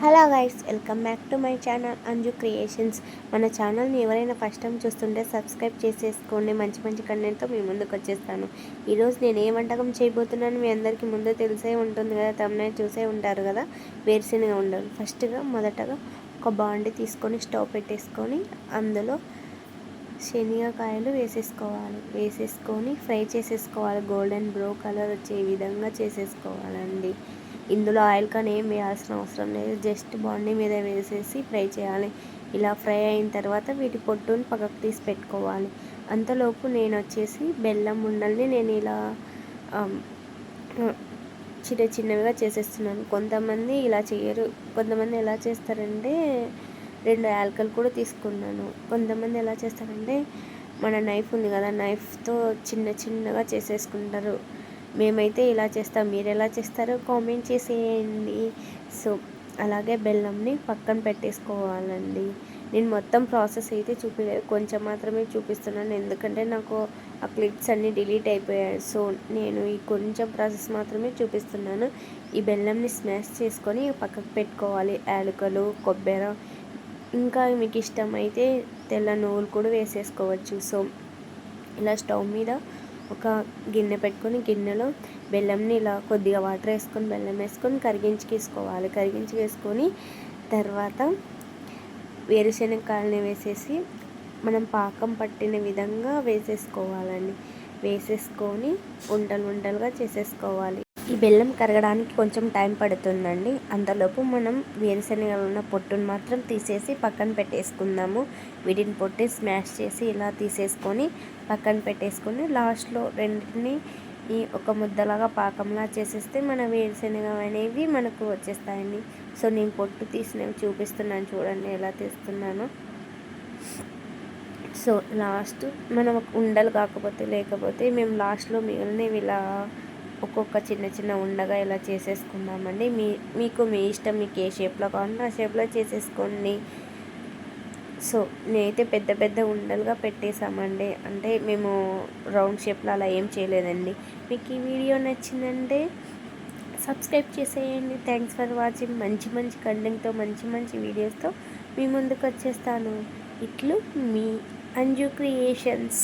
Hello guys welcome back to my channel Anju creations. మన ఛానల్ని ఎవరైనా ఫస్ట్ టైం చూస్తుంటే సబ్స్క్రైబ్ చేసేసుకోండి. మంచి మంచి కంటెంట్తో మీ ముందుకు వచ్చేస్తాను. ఈరోజు నేను ఏ వంటకం చేయబోతున్నాను మీ అందరికీ ముందే తెలిసే ఉంటుంది కదా తమనే చూసే ఉంటారు కదా వేరుశనగ ఉండదు ఫస్ట్గా మొదటగా ఒక బాండి తీసుకొని స్టవ్ పెట్టేసుకొని అందులో శనగకాయలు వేసేసుకోవాలి. వేసేసుకొని ఫ్రై చేసేసుకోవాలి. గోల్డెన్ బ్రో కలర్ వచ్చే విధంగా చేసేసుకోవాలండి. ఇందులో ఆయిల్ కానీ ఏం వేయాల్సిన అవసరం లేదు. జస్ట్ బాండీ మీద వేసేసి ఫ్రై చేయాలి. ఇలా ఫ్రై అయిన తర్వాత వీటి పొట్టును పక్కకు తీసి పెట్టుకోవాలి. అంతలోపు నేను వచ్చేసి బెల్లం ఉండల్ని నేను ఇలా చిన్న చిన్నవిగా చేసేస్తున్నాను. కొంతమంది ఇలా చేయరు. కొంతమంది ఎలా చేస్తారంటే రెండు యాలకలు కూడా తీసుకున్నాను. కొంతమంది ఎలా చేస్తారంటే మన నైఫ్ ఉంది కదా నైఫ్తో చిన్న చిన్నగా చేసేసుకుంటారు. మేమైతే ఇలా చేస్తాం. మీరు ఎలా చేస్తారో కామెంట్ చేసేయండి. సో అలాగే బెల్లంని పక్కన పెట్టేసుకోవాలండి. నేను మొత్తం ప్రాసెస్ అయితే చూపించలేదు కొంచెం మాత్రమే చూపిస్తున్నాను. ఎందుకంటే నాకు ఆ క్లిప్స్ అన్నీ డిలీట్ అయిపోయాయి. సో నేను ఈ కొంచెం ప్రాసెస్ మాత్రమే చూపిస్తున్నాను. ఈ బెల్లంని స్మాష్ చేసుకొని పక్కకు పెట్టుకోవాలి. యాలకులు కొబ్బరి. ఇంకా మీకు ఇష్టమైతే తెల్ల నువ్వులు కూడా వేసేసుకోవచ్చు. సో ఇలా స్టవ్ మీద ఒక గిన్నె పెట్టుకొని గిన్నెలో బెల్లంని ఇలా కొద్దిగా వాటర్ వేసుకొని బెల్లం వేసుకొని కరిగించుకేసుకోవాలి కరిగించుకేసుకొని తర్వాత వేరుశనగకాయలని వేసేసి మనం పాకం పట్టిన విధంగా వేసేసుకోవాలండి. వేసేసుకొని ఉండలు ఉండలుగా చేసేసుకోవాలి. ఈ బెల్లం కరగడానికి కొంచెం టైం పడుతుందండి. అంతలోపు మనం వేరుశనగలు ఉన్న పొట్టును మాత్రం తీసేసి పక్కన పెట్టేసుకుందాము. వీటిని పొట్టి స్మాష్ చేసి ఇలా తీసేసుకొని పక్కన పెట్టేసుకొని లాస్ట్లో రెండింటిని ఈ ఒక ముద్దలాగా పాకంలా చేసేస్తే మన వేరుశనగ అనేవి మనకు వచ్చేస్తాయండి. సో నేను పొట్టు తీసినవి చూపిస్తున్నాను చూడండి ఎలా తీస్తున్నాను. సో లాస్ట్ మనం ఉండలు కాకపోతే లేకపోతే మేము లాస్ట్లో మిగిలినవి ఇలా ఒక్కొక్క చిన్న చిన్న ఉండగా ఇలా చేసేసుకుందామండి. మీ మీకు మీ ఇష్టం మీకు ఏ షేప్లో కావాలంటే ఆ షేప్లో చేసేసుకోండి. సో నేనైతే పెద్ద పెద్ద ఉండలుగా పెట్టేసామండి అంటే మేము రౌండ్ షేప్లో అలా ఏం చేయలేదండి. మీకు ఈ వీడియో నచ్చిందంటే సబ్స్క్రైబ్ చేసేయండి. థ్యాంక్స్ ఫర్ వాచింగ్ మంచి మంచి కంటెంట్తో మంచి మంచి వీడియోస్తో మీ ముందుకు వచ్చేస్తాను. ఇట్లు మీ అంజు క్రియేషన్స్